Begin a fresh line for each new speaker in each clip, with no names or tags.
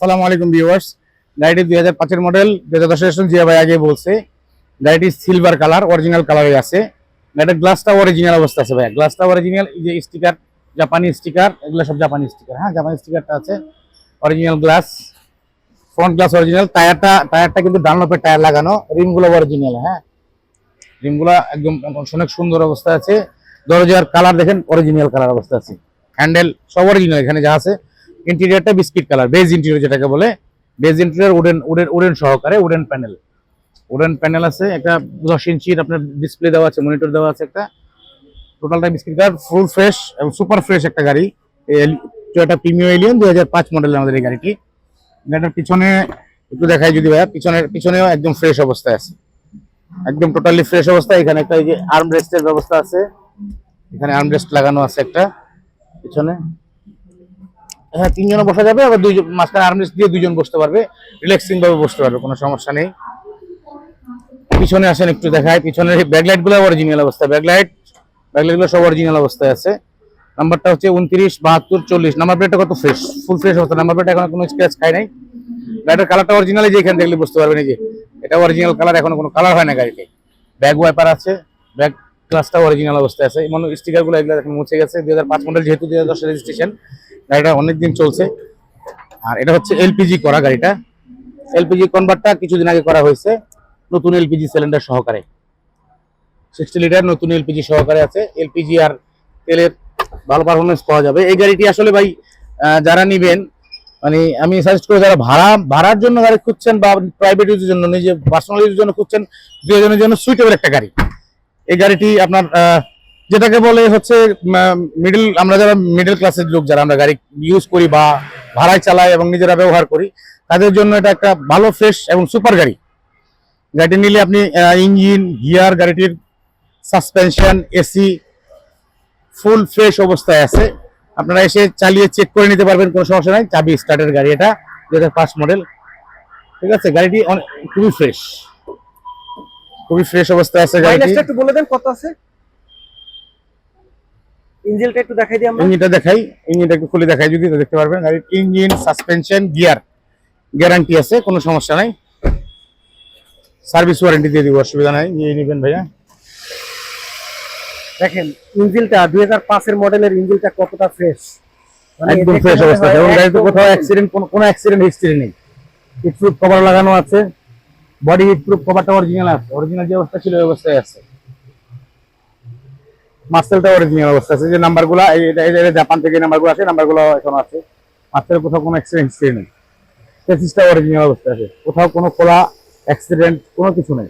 সালামু আলাইকুম ভিউয়ার্স। গাড়িটি দুই হাজার পাঁচের মডেল দুই হাজার দশের জিয়া ভাই আগে বলছে। গাড়িটি সিলভার কালার অরিজিনাল কালারে আছে। গাড়িটার গ্লাসটা অরিজিনাল অবস্থা আছে ভাই গ্লাসটা অরিজিনাল এই যে স্টিকার জাপানি স্টিকার এগুলো সব জাপানি স্টিকার হ্যাঁ জাপানি স্টিকারটা আছে। Original glass front glass original টায়ারটা টায়ারটা কিন্তু ডানলপের টায়ার লাগানো। রিমগুলো অরিজিনাল হ্যাঁ। রিমগুলো একদম অনেক সুন্দর অবস্থা আছে। দরজার কালার দেখেন অরিজিনাল কালার অবস্থা আছে। হ্যান্ডেল সব অরিজিনাল এখানে যা আছে। ইন্টেরিয়রটা বিস্কিট কালার বেজ ইন্টেরিয়র যেটাকে বলে beige interior wooden wooden wooden সহকারে উডেন প্যানেল উডেন প্যানেল আছে, একটা দশ ইঞ্চির আপনার ডিসপ্লে দেওয়া আছে মনিটর দেওয়া আছে একটা। টোটালটা বিস্কিট কালার ফুল ফ্রেশ এবং সুপার ফ্রেশ একটা গাড়ি। টয়োটা প্রিমিয়াম এলিয়ন দুই হাজার পাঁচ মডেলের আমাদের এই গাড়িটি। গাড়িটার পিছনে, একটু দেখাই যদি ভাইয়া পিছনের পিছনেও একদম ফ্রেশ অবস্থায় আছে। একদম টোটালি ফ্রেশ অবস্থা এখানে একটা এই যে আর্ম রেস্টের ব্যবস্থা আছে। এখানে আর্ম রেস্ট লাগানো আছে একটা, পিছনে। হ্যাঁ তিনজনে বসা যাবে, আবার দুইজন, মাঝখানে আর্মরেস্ট দিয়ে দুজন বসতে পারবে। রিল্যাক্সিং ভাবে বসতে পারবে, কোনো সমস্যা নেই। পিছনে আসেন একটু দেখায় পিছনের ব্যাকলাইটগুলো অরিজিনাল অবস্থা। ব্যাকলাইট ব্যাকলাইটগুলো সব অরিজিনাল অবস্থায় আছে। নাম্বারটা হচ্ছে উনত্রিশ, বাহাত্তর, চল্লিশ। নাম্বার প্লেটটা কত ফ্রেশ ফুল ফ্রেশ অবস্থা। নাম্বার প্লেট এখন কোনো স্ক্র্যাচ খায় নাই। গাড়িটার কালারটা অরিজিনাল এখানে দেখলে বুঝতে পারবেন যে। এটা অরিজিনাল কালার এখনও কোনো কালার হয় না গাড়িতে। ব্যাগ ওয়াইপার আছে। ব্যাক গ্লাসটাও অরিজিনাল অবস্থায় আছে। এমন স্টিকারগুলো এগুলো এখন মুছে গেছে। দুই হাজার পাঁচ মডেল যেহেতু দুই রেজিস্ট্রেশন গাড়িটা অনেকদিন চলছে। আর এটা হচ্ছে এলপিজি করা গাড়িটা। এলপিজি কনভার্টটা কিছুদিন আগে করা হয়েছে, নতুন এলপিজি সিলিন্ডার সহকারে। সিক্সটি লিটার নতুন এলপিজি সহকারে আছে। এলপিজি আর তেলের ভালো পারফরমেন্স পাওয়া যাবে। এই গাড়িটি আসলে ভাই যারা নিবেন মানে আমি সাজেস্ট করি যারা ভাড়া, ভাড়ার জন্য গাড়ি খুঁজছেন বা প্রাইভেট ইউজের জন্য নিজে পার্সোনাল ইউজের জন্য খুঁজছেন দুজনের জন্য সুইটেবল একটা গাড়ি। এই গাড়িটি আপনার যেটাকে বলে হচ্ছে মিডল আমরা যারা মিডল ক্লাসের লোক, যারা আমরা গাড়ি ইউজ করি বা ভাড়ায় চালাই এবং নিজেরা ব্যবহার করি, তাদের জন্য এটা একটা ভালো ফ্রেশ এবং সুপার গাড়ি। গাড়িটি নিলে আপনি ইঞ্জিন গিয়ার গাড়িটির সাসপেনশন এসি ফুল ফ্রেশ অবস্থায় আছে। আপনারা এসে চালিয়ে চেক করে নিতে পারবেন, কোনো সমস্যা নাই। চাবি স্টার্টের গাড়ি এটা দু হাজার পাঁচ মডেল ঠিক আছে, গাড়িটি অনেক, খুবই ফ্রেশ খুবই ফ্রেশ অবস্থায় আছে গাড়িটি।
একটু বলে দেন, কত আছে? ইঞ্জিনটা একটু দেখাই দিই আমরা।
ইঞ্জিনটা দেখাই ইঞ্জিনটা একটু খুলে দেখাই যদি দেখতে পারবেন। গাড়ির ইঞ্জিন সাসপেনশন গিয়ার গ্যারান্টি আছে কোনো সমস্যা নাই। সার্ভিস ওয়ারেন্টি দিয়ে দিব অসুবিধা নাই। নিয়ে নেবেন ভাইয়া।
দেখেন ইঞ্জিনটা দুই হাজার পাঁচের মডেলের ইঞ্জিনটা কতটা ফ্রেশ
একদম ফ্রেশ অবস্থা। এবং গাড়িতে কোথাও অ্যাক্সিডেন্ট কোনো অ্যাক্সিডেন্ট হিস্ট্রি নেই। হিট প্রুফ কভার লাগানো আছে। বডি হিট প্রুফ কভারটা অরিজিনাল আছে। অরিজিনাল যে অবস্থা ছিল ওই অবস্থায় আছে। মার্সেলটা অরিজিনাল অবস্থা আছে। যে নাম্বারগুলো এটা- জাপান থেকে নাম্বারগুলো আছে নাম্বারগুলো এখন আছে। মার্সেলের কোথাও কোনো অ্যাক্সিডেন্ট হিস্ট্রি নেই। চেসিসটা অরিজিনাল অবস্থা আছে। কোথাও কোনো খোলা অ্যাক্সিডেন্ট কোনো কিছু নেই।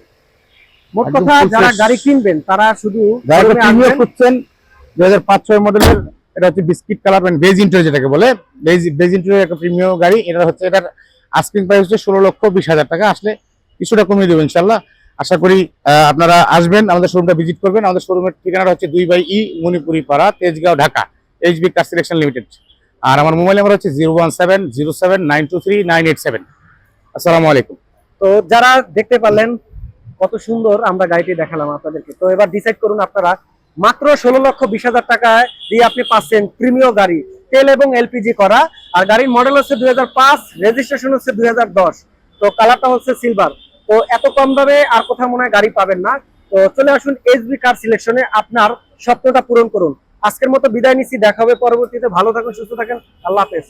মোট কথা যারা গাড়ি কিনবেন তারা শুধু।
খুঁজছেন দুই হাজার পাঁচ ছয় মডেলের এটা হচ্ছে বিস্কিট কালার মানে বেজ ইন্টার যেটাকে বলে বেজ বেজ ইন্টারের একটা প্রিমিয়াম গাড়ি। এটা হচ্ছে এটার আস্কিং প্রাইস হচ্ছে ষোলো লক্ষ বিশ হাজার টাকা। আসলে কিছুটা কমিয়ে দেবো ইনশাল্লাহ। আশা করি আপনারা আসবেন, আমাদের শোরুমটা ভিজিট করবেন। আমাদের শোরুমের ঠিকানাটা হচ্ছে দুই by E Manipuri Para Tejgaon, Dhaka, HB car selection limited. আর আমার মোবাইল নাম্বার হচ্ছে zero one seven, zero seven, nine two three, nine eight seven. আসসালামু আলাইকুম।
তো যারা দেখতে পারলেন কত সুন্দর আমরা গাড়িটি দেখালাম আপনাদেরকে। তো এবার ডিসাইড করুন আপনারা, মাত্র ষোলো লক্ষ বিশ হাজার টাকায় দিয়ে আপনি পাচ্ছেন প্রিমিয় গাড়ি, তেল এবং এলপিজি করা। আর গাড়ির মডেল হচ্ছে দুই হাজার পাঁচ রেজিস্ট্রেশন হচ্ছে দুই হাজার দশ। তো কালারটা হচ্ছে সিলভার তো এত কম দামে আর কোথাও মনে হয় গাড়ি পাবেন না। তো চলে আসুন এসবি কার সিলেকশনে আপনার স্বপ্নটা পূরণ করুন। আজকের মতো বিদায় নিচ্ছি, দেখা হবে পরবর্তীতে। ভালো থাকুন, সুস্থ থাকেন। আল্লাহ হাফেজ।